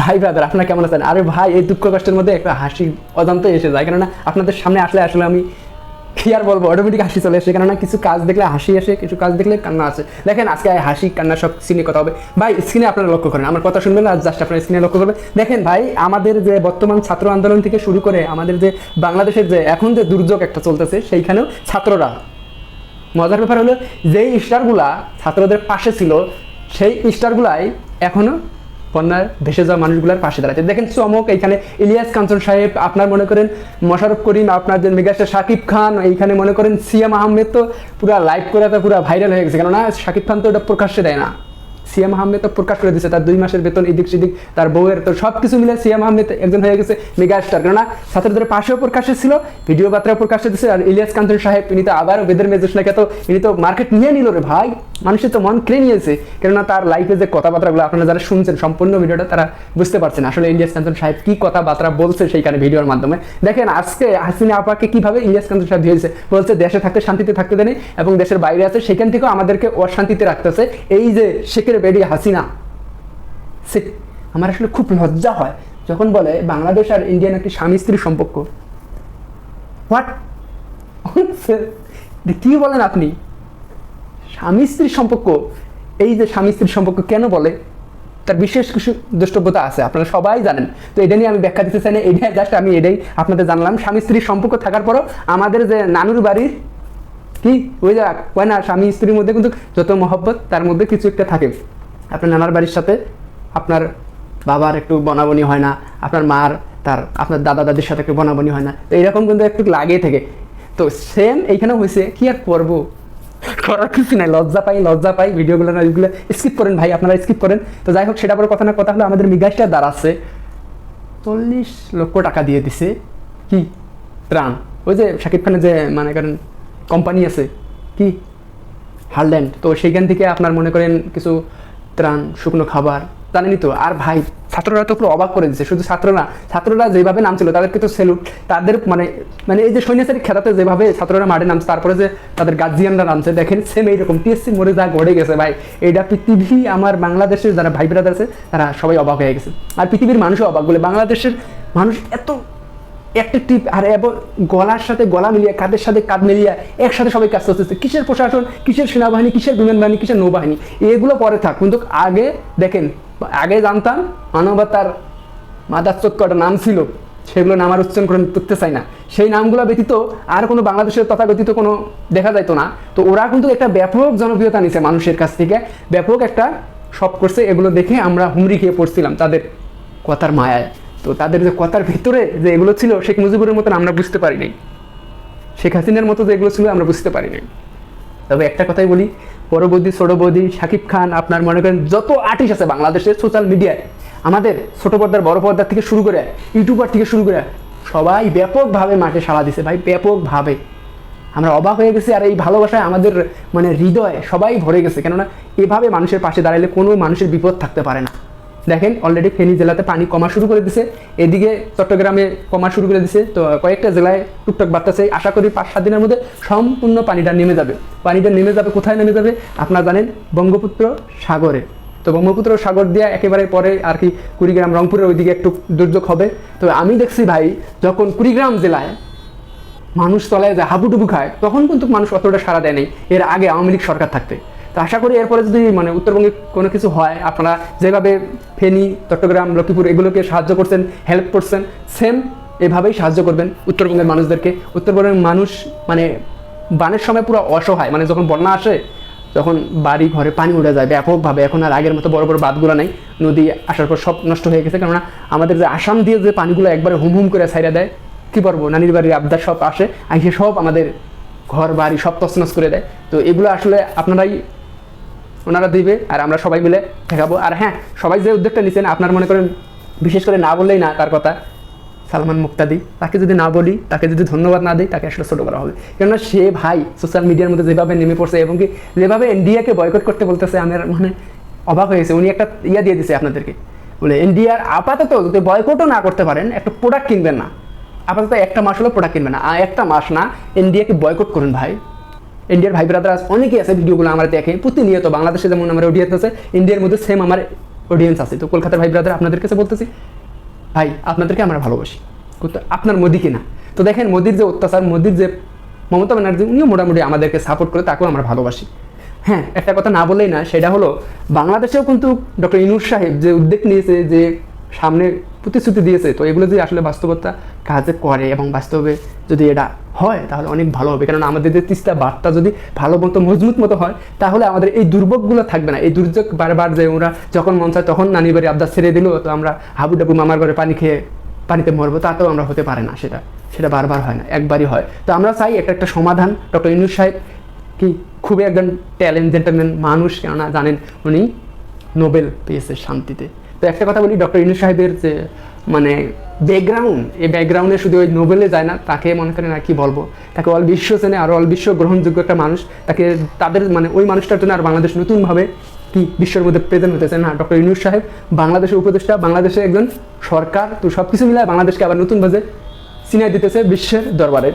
ভাই ব্রাদার আপনারা কেমন আছেন? আরে ভাই, এই দুঃখ কষ্টের মধ্যে একটা হাসি অজান্ত এসে যায়। কেননা আপনাদের সামনে আসলে আসলে আমি কি আর বলব? অটোমেটিক হাসি চলে আসে। কেননা কিছু কাজ দেখলে হাসি আসে, কিছু কাজ দেখলে কান্না আসে। দেখেন, আজকে হাসি, কান্না সব স্ক্রিনে কথা হবে। ভাই স্ক্রিনে আপনারা লক্ষ্য করেন। আমার কথা শুনবেন আর জাস্ট আপনারা স্ক্রিনে লক্ষ্য করবেন। দেখেন ভাই, আমাদের যে বর্তমান ছাত্র আন্দোলন থেকে শুরু করে আমাদের যে বাংলাদেশের যে এখন যে দুর্যোগ একটা চলতেছে, সেইখানেও ছাত্ররা মজার ব্যাপার হলো, যেই স্টারগুলা ছাত্রদের পাশে ছিল, সেই স্টারগুলাই এখনও বন্যার ভেসে যাওয়া মানুষগুলোর পাশে দাঁড়াচ্ছে দেখেন চমক, এইখানে ইলিয়াস কাঞ্চন সাহেব, আপনার মনে করেন মোশারফ করিম, আপনার যে মেগাস্টার শাকিব খান, এইখানে মনে করেন সিএম আহমেদ তো পুরো লাইভ করে তো পুরো ভাইরাল হয়ে গেছে। কেননা শাকিব খান তো ওটা প্রকাশ্যে দেয় না। সিএম আহমেদ তো প্রকাশ করে দিচ্ছে তার দুই মাসের বেতন, এদিক সেদিক, তার বউয়ের তো সব কিছু মিলে সিএম আহমেদ একজন হয়ে গেছে মেগা স্টার কেননা ছাত্রদের পাশেও প্রকাশ্যে ছিল ভিডিও বার্তাও প্রকাশ্যে দিচ্ছে আর ইলিয়াস কান্তন সাহেব, ইনি তো আবারও বেদের মেজেস নাকি তো ইনি তো মার্কেট নিয়ে নিল রে ভাই। মানুষের তো মন কিনে নিয়েছে। কেননা তার লাইফে যে কথাবার্তাগুলো আপনারা যারা শুনছেন, সম্পূর্ণ ভিডিওটা তারা বুঝতে পারছেন আসলে ইলিয়াস কান্তন সাহেব কি কথাবার্তা বলছে সেইখানে ভিডিওর মাধ্যমে। দেখেন, আজকে হাসিনা আপাকে কীভাবে ইলিয়াস কান্তন সাহেব দিয়েছে? বলছে, দেশে থাকতে শান্তিতে থাকতে দেয়নি এবং দেশের বাইরে আছে, সেখান থেকেও আমাদেরকে অশান্তিতে রাখতেছে। এই যে শেখের বেডি হাসিনা, সে আমার আসলে খুব লজ্জা হয়। যখন বলে, বাংলাদেশ আর ইন্ডিয়ান একটি স্বামী স্ত্রীর সম্পর্ক। হোয়াট কি বলেন আপনি? স্বামী স্ত্রীর সম্পর্ক, এই যে স্বামী স্ত্রীর সম্পর্ক কেন বলে? তার বিশেষ কিছু দ্রষ্টব্যতা আছে, আপনারা সবাই জানেন। তো এটা নিয়ে আমি ব্যাখ্যা দিতে চাই না, এটাই জাস্ট আমি এটাই আপনাদের জানলাম। স্বামী স্ত্রীর সম্পর্ক থাকার পরও আমাদের যে নানুর বাড়ির, কি? ওই যা কয় না, স্বামী স্ত্রীর মধ্যে কিন্তু যত মহব্বত, তার মধ্যে কিছু একটা থাকে। আপনার নানার বাড়ির সাথে আপনার বাবার একটু বনাবনি হয় না, আপনার মার, তার, আপনার দাদা দাদির সাথে একটু বনাবনি হয় না। তো এরকম কিন্তু একটু লাগেই থাকে। তো সেম এইখানে হয়েছে, কি আর করব? করার কিছু নাই, লজ্জা পাই লজ্জা পাই ভিডিওগুলো না, ওইগুলো স্কিপ করেন ভাই, আপনারা স্কিপ করেন। তো যাই হোক, সেটা পরে কথা না, কথা হলো আমাদের মিগাসটা দাঁড়াচ্ছে চল্লিশ লক্ষ টাকা দিয়ে দিছে। কি? ত্রাণ ওই যে শাকিব খানের যে মানে করেন কোম্পানি আছে। কি? হারল্যান্ড। তো সেইখান থেকে আপনার মনে করেন কিছু ত্রাণ, শুকনো খাবার। জানেনই তো। আর ভাই ছাত্ররা তো পুরো অবাক করে দিচ্ছে শুধু ছাত্ররা ছাত্ররা যেভাবে নামছিল, তাদেরকে তো সেলুট তাদের মানে মানে এই যে সৈন্যাচারী খেলাতে যেভাবে ছাত্ররা মাঠে নামছে, তারপরে যে তাদের গার্জিয়ানরা নামছে, দেখেন সেম এইরকম টিএসসি মরে যা গড়ে গেছে ভাই। এইটা পৃথিবী, আমার বাংলাদেশের যারা ভাই ব্রাদার আছে, তারা সবাই অবাক হয়ে গেছে। আর পৃথিবীর মানুষও অবাক বলে, বাংলাদেশের মানুষ এত একটা টিপ আর এবং গলার সাথে গলা মিলিয়ে, কাঁধের সাথে কাঁধ মিলিয়ে একসাথে সবাই কাজ করতেছে। কিসের প্রশাসন, কিসের সেনাবাহিনী, কিসের বিমান বাহিনী কিসের নৌবাহিনী? এগুলো পরে থাক, কিন্তু আগে দেখেন আগে জানতাম মানবতার মাদার কটা নাম ছিল, সেগুলো নাম আর উচ্চারণ করে করতে চাই না। সেই নামগুলো ব্যতীত আর কোনো বাংলাদেশের তথাকথিত কোনো দেখা যাইতো না। তো ওরা কিন্তু একটা ব্যাপক জনপ্রিয়তা নিছে মানুষের কাছ থেকে। ব্যাপক একটা সব করছে এগুলো দেখে আমরা হুমড়ি খেয়ে পড়ছিলাম তাদের কথার মায়ায়। তো তাদের যে কথার ভিতরে যে এগুলো ছিল, শেখ মুজিবুরের মতন আমরা বুঝতে পারি নাই। শেখ হাসিনার মতো যে এগুলো ছিল, আমরা বুঝতে পারি নাই। তবে একটা কথাই বলি বৌদি ছোট বৌদি শাকিব খান আপনার মনে করেন যত আর্টিস্ট আছে বাংলাদেশের সোশ্যাল মিডিয়ায় আমাদের ছোট পর্দার, বড় পর্দার থেকে শুরু করে ইউটিউবার থেকে শুরু করে সবাই ব্যাপকভাবে মাঠে সাড়া দিছে ভাই, ব্যাপকভাবে। আমরা অবাক হয়ে গেছি আর এই ভালোবাসায় আমাদের মানে হৃদয় সবাই ভরে গেছে। কেননা এভাবে মানুষের পাশে দাঁড়ালে কোনো মানুষের বিপদ থাকতে পারে না। দেখেন অলরেডি ফেনী জেলাতে পানি কমা শুরু করে দিছে। এদিকে চট্টগ্রামে কমা শুরু করে দিছে। তো কয়েকটা জেলায় টুকটাক বাড়তেছে। আশা করি পাঁচ, সাত দিনের মধ্যে সম্পূর্ণ পানিটা নেমে যাবে। পানিটা নেমে যাবে, কোথায় নেমে যাবে? আপনারা জানেন বঙ্গপুত্র সাগরে। তো ব্রহ্মপুত্র সাগর দিয়ে একেবারে পরে আর কি কুড়িগ্রাম, রংপুরের ওইদিকে একটু দুর্যোগ হবে। তো আমি দেখছি ভাই, যখন কুড়িগ্রাম জেলায় মানুষ তলায় যায়, হাবুডুবু খায়, তখন কিন্তু মানুষ অতটা সাড়া দেয় নাই। এর আগে আওয়ামী লীগ সরকার থাকতে। তো আশা করি এরপরে যদি মানে উত্তরবঙ্গে কোনো কিছু হয়, আপনারা যেভাবে ফেনী, চট্টগ্রাম, লক্ষ্মীপুর এগুলোকে সাহায্য করছেন হেল্প করছেন সেম এভাবেই সাহায্য করবেন উত্তরবঙ্গের মানুষদেরকে। উত্তরবঙ্গের মানুষ মানে বানের সময় পুরো অসহায় মানে যখন বন্যা আসে যখন বাড়ি, ঘরে পানি উঠে যায় ব্যাপকভাবে। এখন আর আগের মতো বড় বড় বাঁধগুলো নেই, নদী আসার পর সব নষ্ট হয়ে গেছে। কেননা আমাদের যে আসাম দিয়ে যে পানিগুলো একবারে হুম হুম করে সাইরা দেয়, কি পারব নানির বাড়ির আবদার সব আসে, আইসে সব আমাদের ঘর, বাড়ি সব তছনছ করে দেয়। তো এগুলো আসলে আপনারাই ওনারা দিবে আর আমরা সবাই মিলে দেখাবো আর হ্যাঁ সবাই যে উদ্যোগটা নিচ্ছেন আপনার মনে করেন বিশেষ করে না বললেই না তার কথা, সালমান মুক্তাদি, তাকে যদি না বলি, তাকে যদি ধন্যবাদ না দিই, তাকে আসলে ছোটো করা হবে। কেননা সে ভাই সোশ্যাল মিডিয়ার মধ্যে যেভাবে নেমে পড়ছে এবং কি যেভাবে ইন্ডিয়াকে বয়কট করতে বলতেছে আমার মানে অবাক হয়েছে উনি একটা ইয়া দিয়ে দিছে আপনাদেরকে। বলে ইন্ডিয়ার আপাতত যদি বয়কটও না করতে পারেন, একটা প্রোডাক্ট কিনবেন না। আপাতত একটা মাস হলো প্রোডাক্ট কিনবেন না। একটা মাস না ইন্ডিয়াকে বয়কট করুন ভাই। ইন্ডিয়ার ভাই ব্রাদার অনেকেই আছে ভিডিওগুলো আমার দেখে। প্রতিনিয়ত বাংলাদেশে যেমন আমার অডিয়েন্স আছে ইন্ডিয়ার মধ্যে সেম আমার অডিয়েন্স আছে। তো কলকাতার ভাই ব্রাদার আপনাদের কাছে বলতেছি, ভাই, আপনাদেরকে আমরা ভালোবাসি। কিন্তু আপনার মোদিকে না তো দেখেন, মোদির যে অত্যাচার, মোদির যে মমতা ব্যানার্জি, উনিও মোটামুটি আমাদেরকে সাপোর্ট করে, তাকেও আমরা ভালোবাসি। হ্যাঁ একটা কথা না বলেই না সেটা হলো বাংলাদেশেও কিন্তু ডক্টর ইনুর সাহেব যে উদ্যোগ নিয়েছে যে সামনে প্রতিশ্রুতি দিয়েছে। তো এগুলো যদি আসলে বাস্তবতা কাজে করে এবং বাস্তবে যদি এটা হয়, তাহলে অনেক ভালো হবে। কারণ আমাদের যে তিস্তা বার্তা যদি ভালো মতো, মজবুত মতো হয়, তাহলে আমাদের এই দুর্ভোগগুলো থাকবে না। এই দুর্যোগ বারবার যে ওরা যখন মন চায় তখন নানি বাড়ি আবদার ছেড়ে দিল, তো আমরা হাবু ডাবু মামার ঘরে পানি খেয়ে পানিতে মরবো, তাতেও আমরা হতে পারে না সেটা। সেটা বারবার হয় না, একবারই হয়। তো আমরা চাই একটা একটা সমাধান। ডক্টর ইনুর সাহেব কি খুবই একজন ট্যালেন্ট জেন্টেলম্যান মানুষ, কেননা জানেন উনি নোবেল পেয়েছে শান্তিতে। তো একটা কথা বলি, ডক্টর ইনু সাহেবের যে মানে ব্যাকগ্রাউন্ড এই ব্যাকগ্রাউন্ডে শুধু ওই নোবেলে যায় না, তাকে মনে করেন আর কি বলব? তাকে অল বিশ্ব চেনে আর অল বিশ্ব গ্রহণযোগ্য একটা মানুষ, তাকে তাদের মানে ওই মানুষটার জন্য আর বাংলাদেশ নতুনভাবে কি বিশ্বের মধ্যে প্রেজেন্ট হতেছে না। ডক্টর ইনুস সাহেব, বাংলাদেশের উপদেষ্টা বাংলাদেশের একজন সরকার, তো সব কিছু মিলায় বাংলাদেশকে আবার নতুনভাবে চিনাই দিতেছে বিশ্বের দরবারে।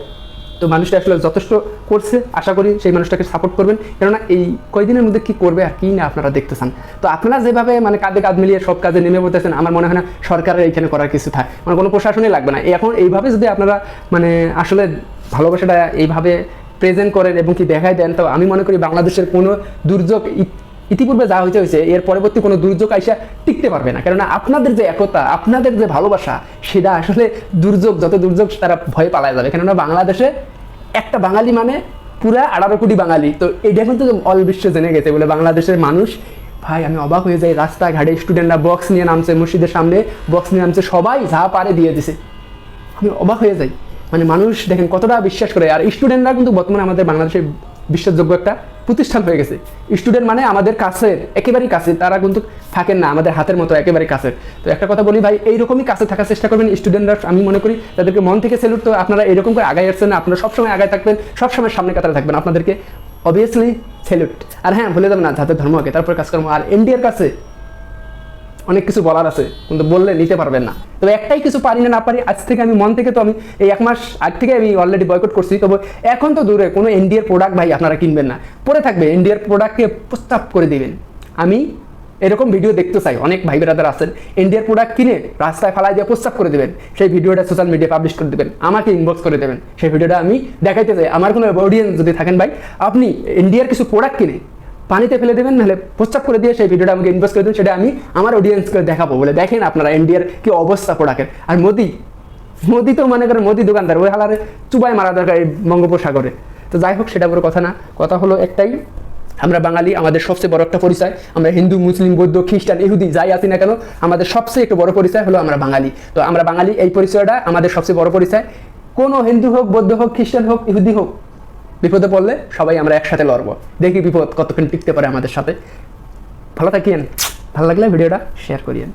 তো মানুষটা আসলে যথেষ্ট করছে, আশা করি সেই মানুষটাকে সাপোর্ট করবেন। কেননা এই কয়দিনের মধ্যে কি করবে আর কি না আপনারা দেখতেছেন। তো আপনারা যেভাবে মানে কাঁধে কাঁধ মিলিয়ে সব কাজে নেমে পড়তেছেন, আমার মনে হয় না সরকারের এইখানে করার কিছু থাকে মানে কোনো প্রশাসনই লাগবে না। এখন এইভাবে যদি আপনারা মানে আসলে ভালোবাসাটা এইভাবে প্রেজেন্ট করেন এবং কি দেখাই দেন, তো আমি মনে করি বাংলাদেশের কোনো দুর্যোগ ইতিপূর্বে যা হয়েছে হয়েছে এর পরবর্তী কোনো দুর্যোগ আইসা টিকতে পারবে না। কেননা আপনাদের যে একতা, আপনাদের যে ভালোবাসা, সেটা আসলে দুর্যোগ, যত দুর্যোগ, তারা ভয় পালায় যাবে। কেননা বাংলাদেশে একটা বাঙালি মানে পুরা আঠারো কোটি বাঙালি। তো এটা কিন্তু অল বিশ্ব জেনে গেছে বলে বাংলাদেশের মানুষ, ভাই, আমি অবাক হয়ে যাই রাস্তাঘাটে স্টুডেন্টরা বক্স নিয়ে নামছে, মসজিদের সামনে বক্স নিয়ে নামছে, সবাই যা পারে দিয়ে দিছে। আমি অবাক হয়ে যাই। মানে মানুষ দেখেন কতটা বিশ্বাস করে। আর স্টুডেন্টরা কিন্তু বর্তমানে আমাদের বাংলাদেশের বিশ্বাসযোগ্য একটা প্রতিষ্ঠান হয়ে গেছে। স্টুডেন্ট মানে আমাদের কাছের, একেবারেই কাছে তারা কিন্তু থাকেন না, আমাদের হাতের মতো একেবারে কাছে তো একটা কথা বলি ভাই, এইরকমই কাছে থাকার চেষ্টা করবেন স্টুডেন্টরা আমি মনে করি, তাদেরকে মন থেকে সেলুট তো আপনারা এরকম করে আগায় আসছেন আপনারা সবসময় আগায় থাকবেন, সবসময় সামনে কাতারে থাকবেন, আপনাদেরকে অবভিয়াসলি সেলুট আর হ্যাঁ ভুলে যাবেন না, যাদের ধর্ম আগে, তারপর কাজকর্ম। আর ইন্ডিয়ার কাছে অনেক কিছু বলার আছে, কিন্তু বললে নিতে পারবেন না। তবে একটাই কিছু পারি না না পারি, আজ থেকে আমি মন থেকে তো আমি এই এক মাস আগ থেকে আমি অলরেডি বয়কট করছি, তবে এখন তো দূরে, কোনো ইন্ডিয়ার প্রোডাক্ট ভাই আপনারা কিনবেন না। পরে থাকবে ইন্ডিয়ার প্রোডাক্টকে প্রস্তাব করে দিবেন। আমি এরকম ভিডিও দেখতে চাই, অনেক ভাই বেরাদার আছেন ইন্ডিয়ার প্রোডাক্ট কিনে রাস্তায় ফালাই দিয়ে প্রস্তাব করে দেবেন, সেই ভিডিওটা সোশ্যাল মিডিয়া পাবলিশ করে দেবেন, আমাকে ইনবক্স করে দেবেন, সেই ভিডিওটা আমি দেখাইতে চাই। আমার কোনো অডিয়েন্স যদি থাকেন ভাই, আপনি ইন্ডিয়ার কিছু প্রোডাক্ট কিনে পানিতে ফেলে দেবেন, নাহলে প্রস্তাব করে দিয়ে সেই ভিডিওটা আমাকে ইনভেস্ট করে দেবেন, সেটা আমি আমার অডিয়েন্সকে দেখাবো বলে। দেখেন আপনারা ইন্ডিয়ার কি অবস্থা প্রোডাক্টের। আর মোদি মোদি তো মনে করেন মোদি দোকানদার, ওই হালারে চুবাই মারা দরকার এই বঙ্গোপসাগরে। তো যাই হোক, সেটা বড় কথা না। কথা হলো একটাই, আমরা বাঙালি, আমাদের সবচেয়ে বড় একটা পরিচয়, আমরা হিন্দু, মুসলিম, বৌদ্ধ, খ্রিস্টান, ইহুদি, যাই আছি না কেন, আমাদের সবচেয়ে একটু বড় পরিচয় হলো আমরা বাঙালি। তো আমরা বাঙালি, এই পরিচয়টা আমাদের সবচেয়ে বড় পরিচয়। কোনো হিন্দু হোক, বৌদ্ধ হোক, খ্রিস্টান হোক, ইহুদি হোক বিপদে পড়লে সবাই আমরা একসাথে লড়বো। দেখি বিপদ কতক্ষণ টিকতে পারে আমাদের সাথে। ভালো থাকিয়েন ভালো লাগলে ভিডিওটা শেয়ার করিয়েন।